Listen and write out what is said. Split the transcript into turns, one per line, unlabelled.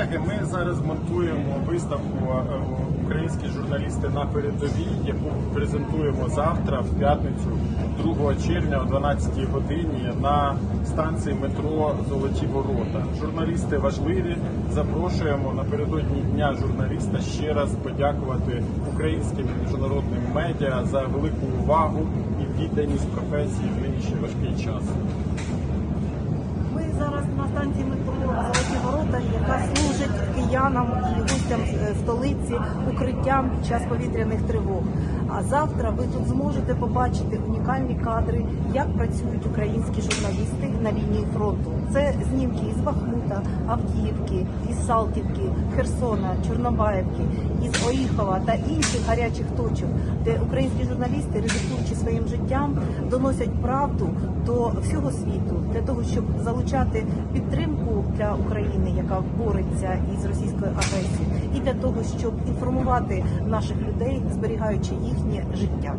Колеги, ми зараз монтуємо виставку е, Українські журналісти на передовій, яку презентуємо завтра, в п'ятницю, 2 червня о 12 годині на станції метро Золоті Ворота. Журналісти важливі. Запрошуємо напередодні дня журналіста ще раз подякувати українським міжнародним медіа за велику увагу і відданість професії в нинішній важкий час.
Ми зараз на станції метро Золоті Ворота, яка служить киянам і гостям е, столиці укриттям під час повітряних тривог. А завтра ви тут зможете побачити унікальні кадри, як працюють українські журналісти на лінії фронту. Це знімки із Бахмута, Авдіївки, із Салтівки, Херсона, Чорнобаївки, із Оріхова та інших гарячих точок, де українські журналісти, ризикуючи своїм життям, доносять правду до всього світу для того, щоб залучати підтримку для України, яка бореться із російською агресією, і для того, щоб інформувати наших людей, зберігаючи їхнє життя.